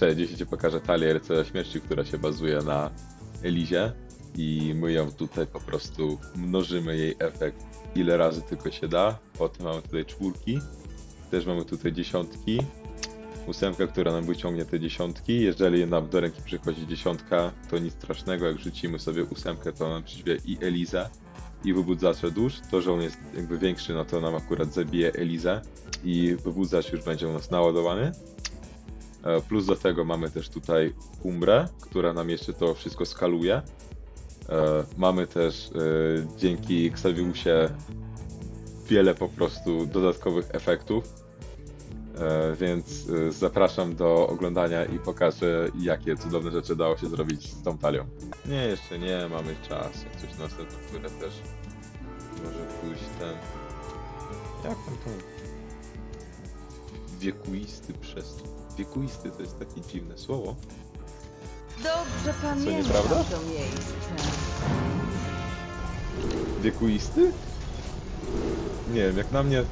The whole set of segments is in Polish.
Cześć, dzisiaj Ci pokażę talię rycerza śmierci, która się bazuje na Elizie i my ją tutaj po prostu mnożymy jej efekt ile razy tylko się da. Potem mamy tutaj czwórki, też mamy tutaj dziesiątki, ósemka, która nam wyciągnie te dziesiątki. Jeżeli nam do ręki przychodzi dziesiątka, to nic strasznego, jak rzucimy sobie ósemkę, to nam przyjdzie i Elizę i wybudzacza dusz. To, że on jest jakby większy, no to nam akurat zabije Elizę i wybudzacz już będzie u nas naładowany. E, Plus do tego mamy też tutaj umbrę, która nam jeszcze to wszystko skaluje. E, Mamy też e, dzięki Xaviusie wiele po prostu dodatkowych efektów. Więc zapraszam do oglądania i pokażę, jakie cudowne rzeczy dało się zrobić z tą talią. Nie, jeszcze nie, mamy czas. Coś na następną turę też może pójść ten. Jak tam to? Wiekuisty przestój. Wiekuisty to jest takie dziwne słowo. Dobrze pamiętam nieprawda? to miejsce. Wiekuisty? Nie wiem, jak na mnie y,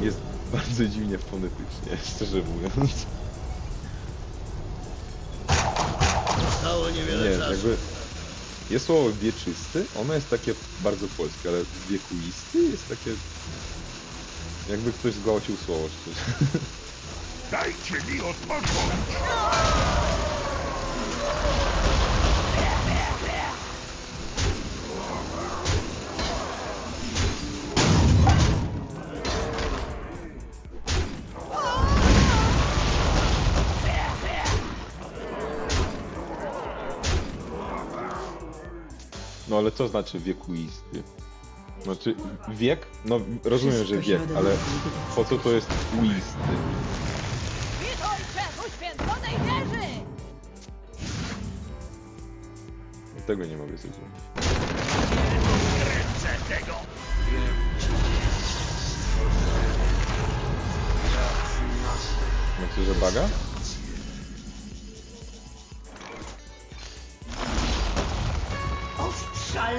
jest bardzo dziwnie fonetycznie, szczerze mówiąc. Zostało Nie niewiele wiem, czasu. jakby jest słowo wieczysty, ono jest takie bardzo polskie, ale wiekuisty jest takie... Jakby ktoś zgwałcił słowo, szczerze. Dajcie mi odpocząć! No ale co znaczy wiekuisty? Znaczy wiek? No rozumiem, że wiek, ale po co to jest uisty? Tego nie mogę zrozumieć. Chcę tego! Myślisz, że baga? Ostrza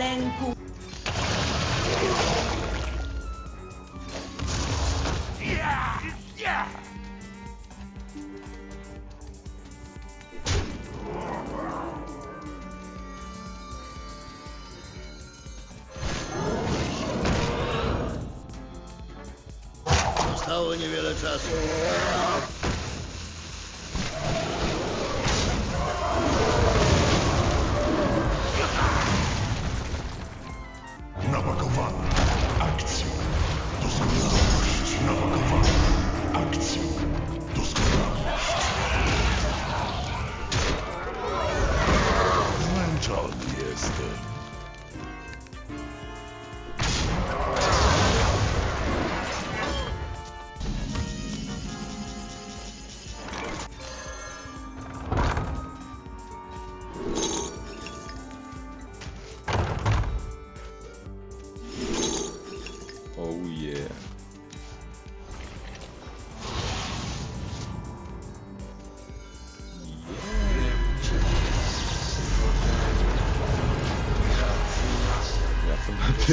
Zostało niewiele czasu. Napakowana. Akcja. Doskonałość. Napakowana. Akcja. Doskonałość. Zmęczony jestem.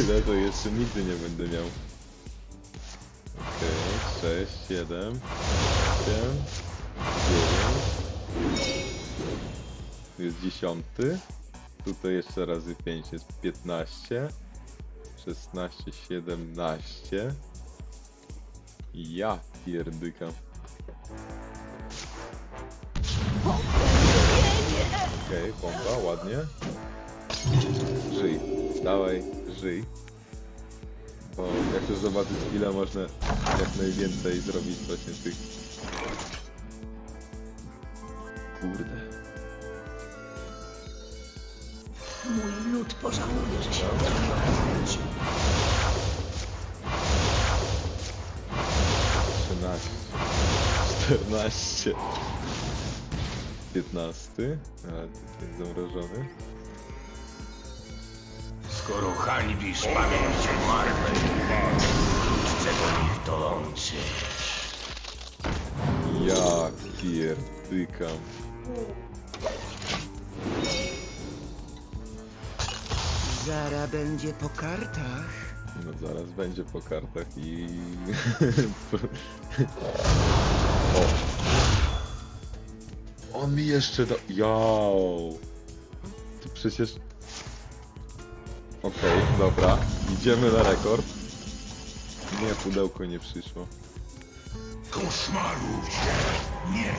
Tyle to jeszcze nigdy nie będę miał. Okej, 6, 7, 8, 9. Tu jest dziesiąty. Tutaj jeszcze razy 5 jest 15. 16, 17. Ja pierdykam. Okej, bomba, ładnie. Żyj, dawaj, Bo jak chcesz zobaczyć ile można jak najwięcej zrobić właśnie tych... Kurde. Mój lud pożałuje, że się odwrócił. 13, 14, 15, a tutaj zamrożony. Skoro hańbisz pamięć marnej, chcę do nich dołączyć. Ja pierdykam. Zara będzie po kartach. No zaraz będzie po kartach i... o. On mi jeszcze do... Yo! To przecież... Okej, dobra. Idziemy na rekord. Nie, pudełko nie przyszło. Koszmarów się nie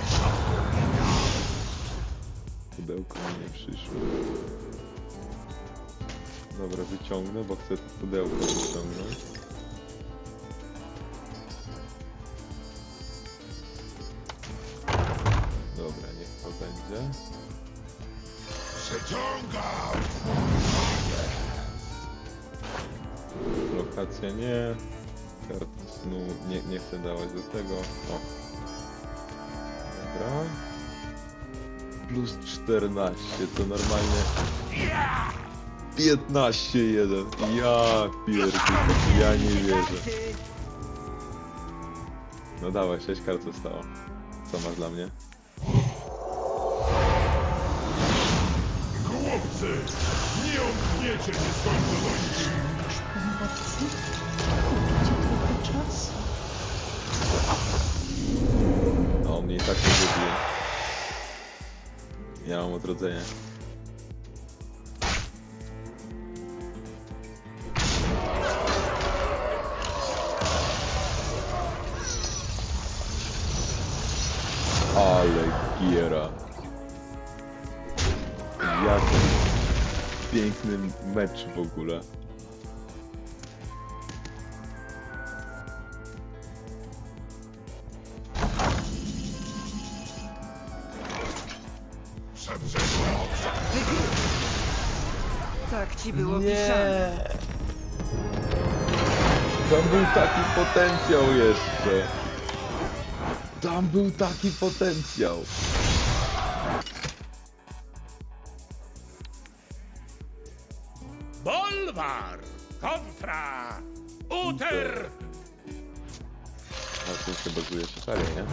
Pudełko mi nie przyszło. Dobra, wyciągnę, bo chcę to pudełko wyciągnąć. Lokacja nie. Kart snu nie, nie chcę dawać do tego. O. Dobra. Plus 14 to normalnie. 15-1. Ja pierdolę. Ja nie wierzę. No dawaj, 6 kart zostało. Co masz dla mnie? Głupcy! Nie omkniecie mnie w czas? A on i tak nie zabije. Ja mam odrodzenie. Ale giera. Jaki piękny mecz w ogóle. Ci było pisane. Tam był taki potencjał jeszcze. Tam był taki potencjał. Bolwar! Kontra! Uter! Na tym się bazuje szalenie, nie?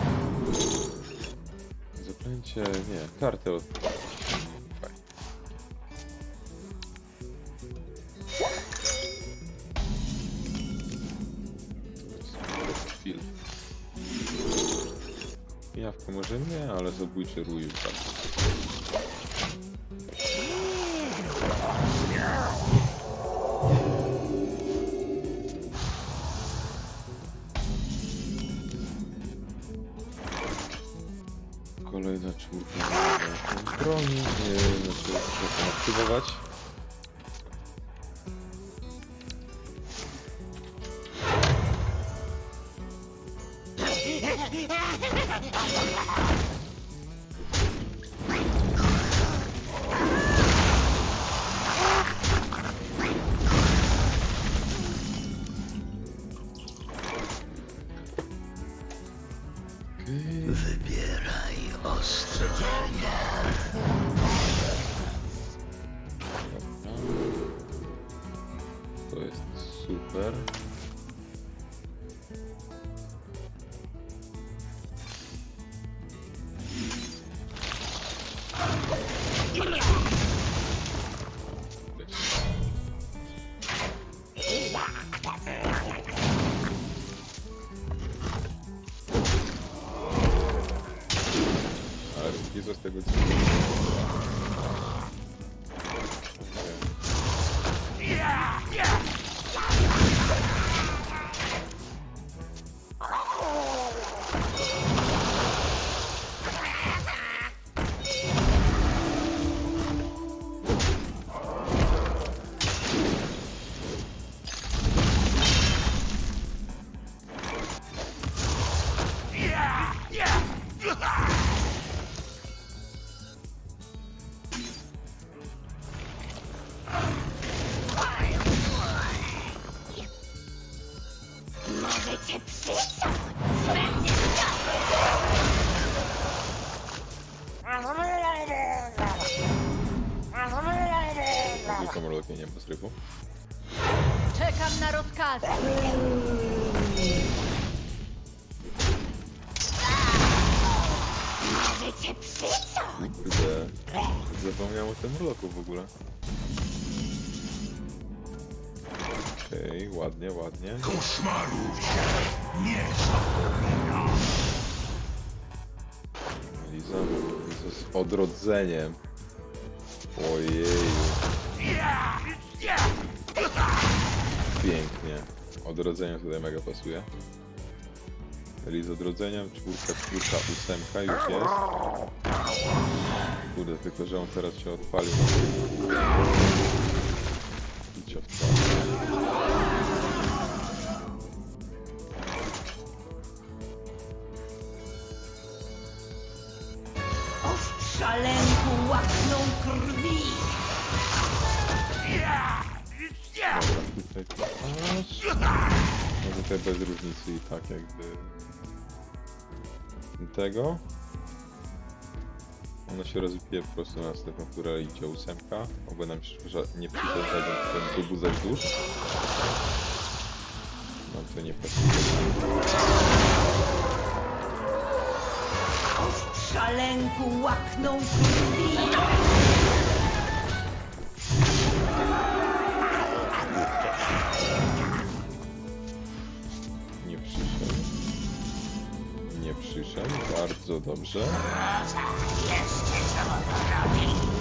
Zaklęcie... nie, kartę od... Jawka może nie, ale zabójczy rój tak. Kolejna czwórka broni, nie, znaczy trzeba aktywować. Wybieraj ostro. To jest super. Ale nie z co... Tylko mrokiem bez rybu. Czekam na rozkazy. Kurde, zapomniałem o tym mroku w ogóle. Okej, ładnie, ładnie. Koszmarów się nie zapomina! Liza, Liza odrodzeniem. Ojej. Pięknie. Odrodzenie tutaj mega pasuje. Czyli z odrodzeniem czwórka, czwórka, ósemka już jest. Kurde, tylko że on teraz się odpalił. I cię odpalił. Ostrza łakną krwi. Tutaj aż. No tutaj bez różnicy i tak jakby tego. Ono się rozbije po prostu na następną, która idzie ósemka. Oby nam się nie przyjdzie żaden ten wybudzać dusz. Nam to nie pasuje. Ostrza lęku łakną Bardzo dobrze. Co no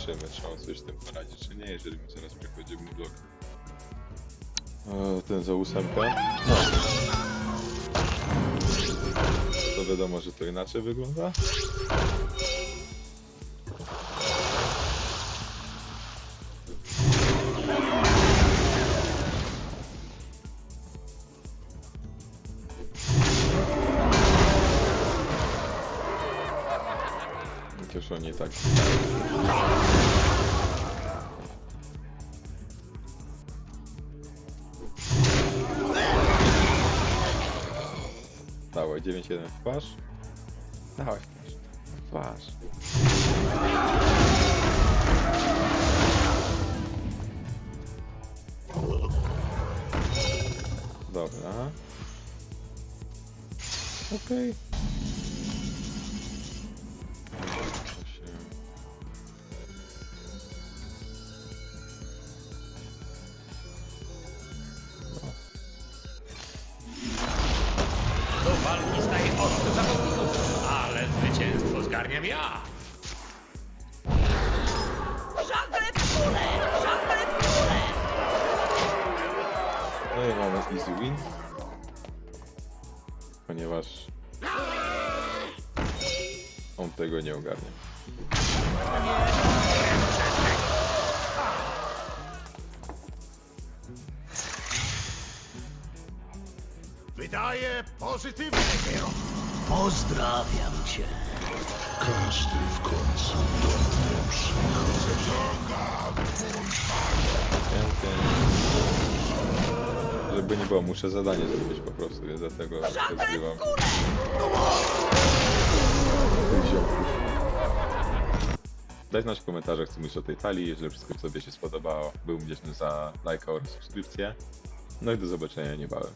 zobaczymy, czy on coś z tym poradzi, czy nie, jeżeli mu zaraz przychodzi mu blok. E, ten za ósemkę. No. To wiadomo, że to inaczej wygląda. Nie tak. Dawaj, 9-1 w twarz. Dawaj w twarz. W twarz. Dobra. Okej. To easy win. Ponieważ on tego nie ogarnia. Wydaje pozytywny kierunek. Pozdrawiam cię. Każdy w końcu do mnie Żeby nie było, muszę zadanie zrobić po prostu, więc dlatego zgrywam. Daj znać w komentarzach, co myślisz o tej talii, jeżeli wszystko sobie się spodobało. Był wdzięczny za lajka oraz subskrypcję. No i do zobaczenia niebawem.